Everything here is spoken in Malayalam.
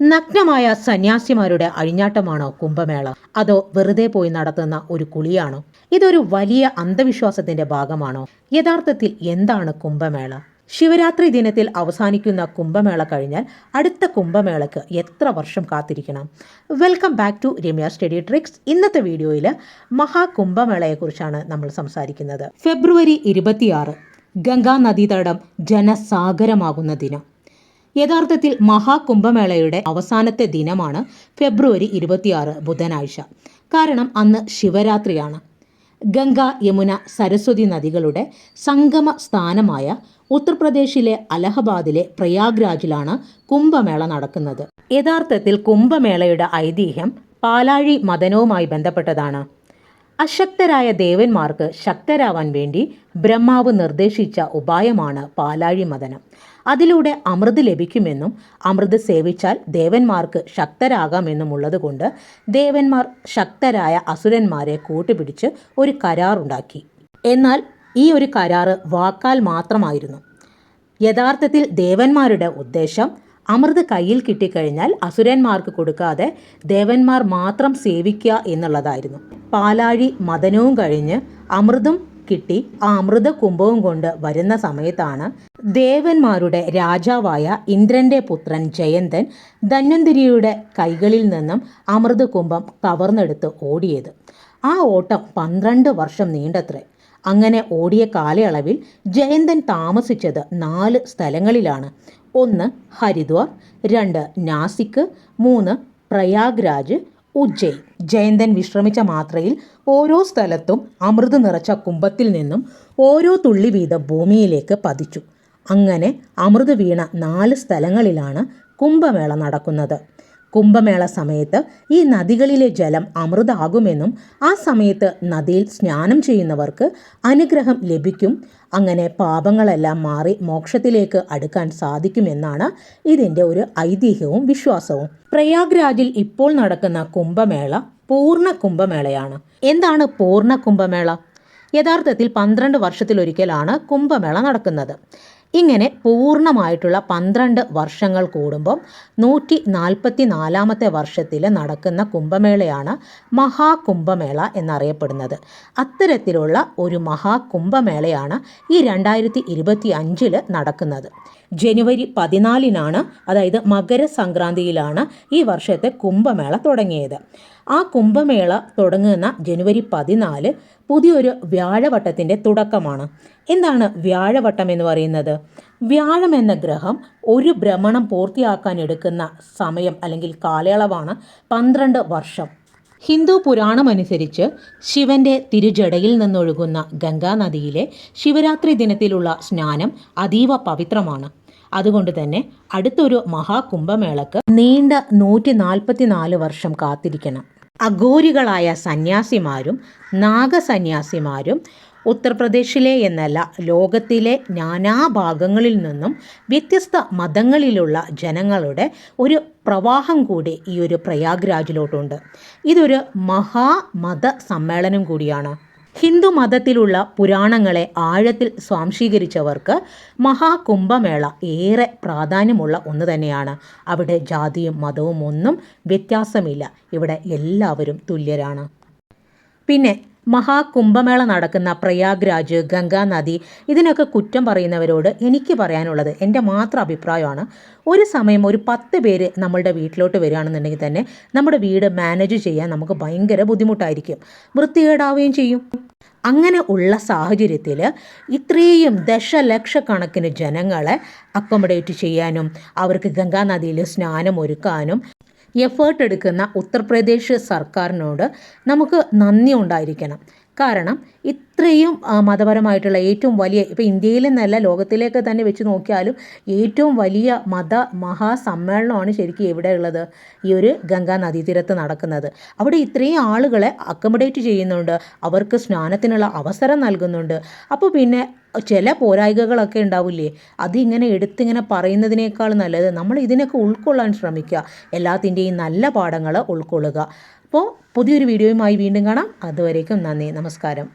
നഗ്നമായ സന്യാസിമാരുടെ അഴിഞ്ഞാട്ടമാണോ കുംഭമേള? അതോ വെറുതെ പോയി നടത്തുന്ന ഒരു കുളിയാണോ? ഇതൊരു വലിയ അന്ധവിശ്വാസത്തിന്റെ ഭാഗമാണോ? യഥാർത്ഥത്തിൽ എന്താണ് കുംഭമേള? ശിവരാത്രി ദിനത്തിൽ അവസാനിക്കുന്ന കുംഭമേള കഴിഞ്ഞാൽ അടുത്ത കുംഭമേളയ്ക്ക് എത്ര വർഷം കാത്തിരിക്കണം? Welcome back to Ramya study tricks. ഇന്നത്തെ വീഡിയോയിൽ മഹാകുംഭമേളയെക്കുറിച്ചാണ് നമ്മൾ സംസാരിക്കുന്നത്. ഫെബ്രുവരി ഇരുപത്തിയാറ് ഗംഗാ നദീതടം ജനസാഗരമാകുന്ന ദിനം. യഥാർത്ഥത്തിൽ മഹാകുംഭമേളയുടെ അവസാനത്തെ ദിനമാണ് ഫെബ്രുവരി ഇരുപത്തിയാറ് ബുധനാഴ്ച. കാരണം അന്ന് ശിവരാത്രിയാണ്. ഗംഗ യമുന സരസ്വതി നദികളുടെ സംഗമ സ്ഥാനമായ ഉത്തർപ്രദേശിലെ അലഹബാദിലെ പ്രയാഗ്രാജിലാണ് കുംഭമേള നടക്കുന്നത്. യഥാർത്ഥത്തിൽ കുംഭമേളയുടെ ഐതിഹ്യം പാലാഴി മദനവുമായി ബന്ധപ്പെട്ടതാണ്. അശക്തരായ ദേവന്മാർക്ക് ശക്തരാവാൻ വേണ്ടി ബ്രഹ്മാവ് നിർദ്ദേശിച്ച ഉപായമാണ് പാലാഴി മതനം അതിലൂടെ അമൃത് ലഭിക്കുമെന്നും അമൃത് സേവിച്ചാൽ ദേവന്മാർക്ക് ശക്തരാകാമെന്നും ഉള്ളതുകൊണ്ട് ദേവന്മാർ ശക്തരായ അസുരന്മാരെ കൂട്ടുപിടിച്ച് ഒരു കരാറുണ്ടാക്കി എന്നാൽ ഈ ഒരു കരാറ് വാക്കാൽ മാത്രമായിരുന്നു. യഥാർത്ഥത്തിൽ ദേവന്മാരുടെ ഉദ്ദേശം അമൃത് കയ്യിൽ കിട്ടിക്കഴിഞ്ഞാൽ അസുരന്മാർക്ക് കൊടുക്കാതെ ദേവന്മാർ മാത്രം സേവിക്കുക എന്നുള്ളതായിരുന്നു. പാലാഴി മദനവും കഴിഞ്ഞ് അമൃതും കിട്ടി. ആ അമൃത കുംഭവും കൊണ്ട് വരുന്ന സമയത്താണ് ദേവന്മാരുടെ രാജാവായ ഇന്ദ്രന്റെ പുത്രൻ ജയന്തൻ ധന്വന്തിരിയുടെ കൈകളിൽ നിന്നും അമൃത കുംഭം കവർന്നെടുത്ത് ഓടിയത്. ആ ഓട്ടം പന്ത്രണ്ട് വർഷം നീണ്ടത്രേ. അങ്ങനെ ഓടിയ കാലയളവിൽ ജയന്തൻ താമസിച്ചത് നാല് സ്ഥലങ്ങളിലാണ്. ഒന്ന് ഹരിദ്വാർ രണ്ട് നാസിക്ക് മൂന്ന് പ്രയാഗ്രാജ് ഉജ്ജയിൻ ജയന്തൻ വിശ്രമിച്ച മാത്രയിൽ ഓരോ സ്ഥലത്തും അമൃത് നിറച്ച കുംഭത്തിൽ നിന്നും ഓരോ തുള്ളി വീതം ഭൂമിയിലേക്ക് പതിച്ചു. അങ്ങനെ അമൃത് വീണ നാല് സ്ഥലങ്ങളിലാണ് കുംഭമേള നടക്കുന്നത്. കുംഭമേള സമയത്ത് ഈ നദികളിലെ ജലം അമൃതാകുമെന്നും ആ സമയത്ത് നദിയിൽ സ്നാനം ചെയ്യുന്നവർക്ക് അനുഗ്രഹം ലഭിക്കും. അങ്ങനെ പാപങ്ങളെല്ലാം മാറി മോക്ഷത്തിലേക്ക് അടുക്കാൻ സാധിക്കുമെന്നാണ് ഇതിന്റെ ഒരു ഐതിഹ്യവും വിശ്വാസവും. പ്രയാഗ്രാജിൽ ഇപ്പോൾ നടക്കുന്ന കുംഭമേള പൂർണ കുംഭമേളയാണ്. എന്താണ് പൂർണ കുംഭമേള? യഥാർത്ഥത്തിൽ പന്ത്രണ്ട് വർഷത്തിലൊരിക്കലാണ് കുംഭമേള നടക്കുന്നത്. ഇങ്ങനെ പൂർണമായിട്ടുള്ള പന്ത്രണ്ട് വർഷങ്ങൾ കൂടുമ്പം നൂറ്റി നാൽപ്പത്തി നാലാമത്തെ വർഷത്തിൽ നടക്കുന്ന കുംഭമേളയാണ് മഹാകുംഭമേള എന്നറിയപ്പെടുന്നത്. അത്തരത്തിലുള്ള ഒരു മഹാകുംഭമേളയാണ് ഈ രണ്ടായിരത്തി ഇരുപത്തി അഞ്ചിൽ നടക്കുന്നത്. ജനുവരി പതിനാലിനാണ് അതായത് മകരസംക്രാന്തിയിലാണ് ഈ വർഷത്തെ കുംഭമേള തുടങ്ങിയത്. ആ കുംഭമേള തുടങ്ങുന്ന ജനുവരി പതിനാല് പുതിയൊരു വ്യാഴവട്ടത്തിന്റെ തുടക്കമാണ്. എന്താണ് വ്യാഴവട്ടം എന്ന് പറയുന്നത്? വ്യാഴം എന്ന ഗ്രഹം ഒരു ഭ്രമണം പൂർത്തിയാക്കാൻ എടുക്കുന്ന സമയം അല്ലെങ്കിൽ കാലയളവാണ് പന്ത്രണ്ട് വർഷം. ഹിന്ദു പുരാണമനുസരിച്ച് ശിവന്റെ തിരുജടയിൽ നിന്നൊഴുകുന്ന ഗംഗാനദിയിലെ ശിവരാത്രി ദിനത്തിലുള്ള സ്നാനം അതീവ പവിത്രമാണ്. അതുകൊണ്ട് തന്നെ അടുത്തൊരു മഹാകുംഭമേളക്ക് നീണ്ട നൂറ്റി നാൽപ്പത്തിനാല് വർഷം കാത്തിരിക്കണം. അഘോരികളായ സന്യാസിമാരും നാഗസന്യാസിമാരും ഉത്തർപ്രദേശിലെ എന്നല്ല ലോകത്തിലെ നാനാഭാഗങ്ങളിൽ നിന്നും വ്യത്യസ്ത മതങ്ങളിലുള്ള ജനങ്ങളുടെ ഒരു പ്രവാഹം കൂടി ഈ ഒരു പ്രയാഗ്രാജിലോട്ടുണ്ട് ഇതൊരു മഹാമത സമ്മേളനം കൂടിയാണ്. ഹിന്ദു മതത്തിലുള്ള പുരാണങ്ങളെ ആഴത്തിൽ സ്വാംശീകരിച്ചവർക്ക് മഹാകുംഭമേള ഏറെ പ്രാധാന്യമുള്ള ഒന്ന് തന്നെയാണ്. അവിടെ ജാതിയും മതവും ഒന്നും വ്യത്യാസമില്ല. ഇവിടെ എല്ലാവരും തുല്യരാണ്. പിന്നെ മഹാകുംഭമേള നടക്കുന്ന പ്രയാഗ്രാജ് ഗംഗാ നദി ഇതിനൊക്കെ കുറ്റം പറയുന്നവരോട് എനിക്ക് പറയാനുള്ളത് എന്റെ മാത്രം അഭിപ്രായമാണ്. ഒരു സമയം ഒരു പത്ത് പേര് നമ്മളുടെ വീട്ടിലോട്ട് വരികയാണെന്നുണ്ടെങ്കിൽ തന്നെ നമ്മുടെ വീട് മാനേജ് ചെയ്യാൻ നമുക്ക് ഭയങ്കര ബുദ്ധിമുട്ടായിരിക്കും. വൃത്തികേടാവുകയും ചെയ്യും. അങ്ങനെ ഉള്ള സാഹചര്യത്തിൽ ഇത്രയും ദശലക്ഷക്കണക്കിന് ജനങ്ങളെ അക്കോമഡേറ്റ് ചെയ്യാനും അവർക്ക് ഗംഗാനദിയിൽ സ്നാനം ഒരുക്കാനും എഫേർട്ട് എടുക്കുന്ന ഉത്തർപ്രദേശ് സർക്കാരിനോട് നമുക്ക് നന്ദി ഉണ്ടായിരിക്കണം. കാരണം ഇത്രയും മതപരമായിട്ടുള്ള ഏറ്റവും വലിയ ഇപ്പോൾ ഇന്ത്യയിൽ നിന്നല്ല ലോകത്തിലേക്ക് തന്നെ വെച്ച് നോക്കിയാലും ഏറ്റവും വലിയ മത മഹാസമ്മേളനമാണ് ശരിക്കും എവിടെ ഉള്ളത്. ഈ ഒരു ഗംഗാ നദീതീരത്ത് നടക്കുന്നത്. അവിടെ ഇത്രയും ആളുകളെ അക്കോമഡേറ്റ് ചെയ്യുന്നുണ്ട്. അവർക്ക് സ്നാനത്തിനുള്ള അവസരം നൽകുന്നുണ്ട്. അപ്പോൾ പിന്നെ ചില പോരായ്കകളൊക്കെ ഉണ്ടാവില്ലേ? അതിങ്ങനെ എടുത്തിങ്ങനെ പറയുന്നതിനേക്കാൾ നല്ലത് നമ്മൾ ഇതിനൊക്കെ ഉൾക്കൊള്ളാൻ ശ്രമിക്കുക. എല്ലാത്തിന്റെയും നല്ല പാഠങ്ങൾ ഉൾക്കൊള്ളുക. അപ്പോൾ പുതിയൊരു വീഡിയോയുമായി വീണ്ടും കാണാം. അതുവരേക്കും നന്ദി നമസ്കാരം.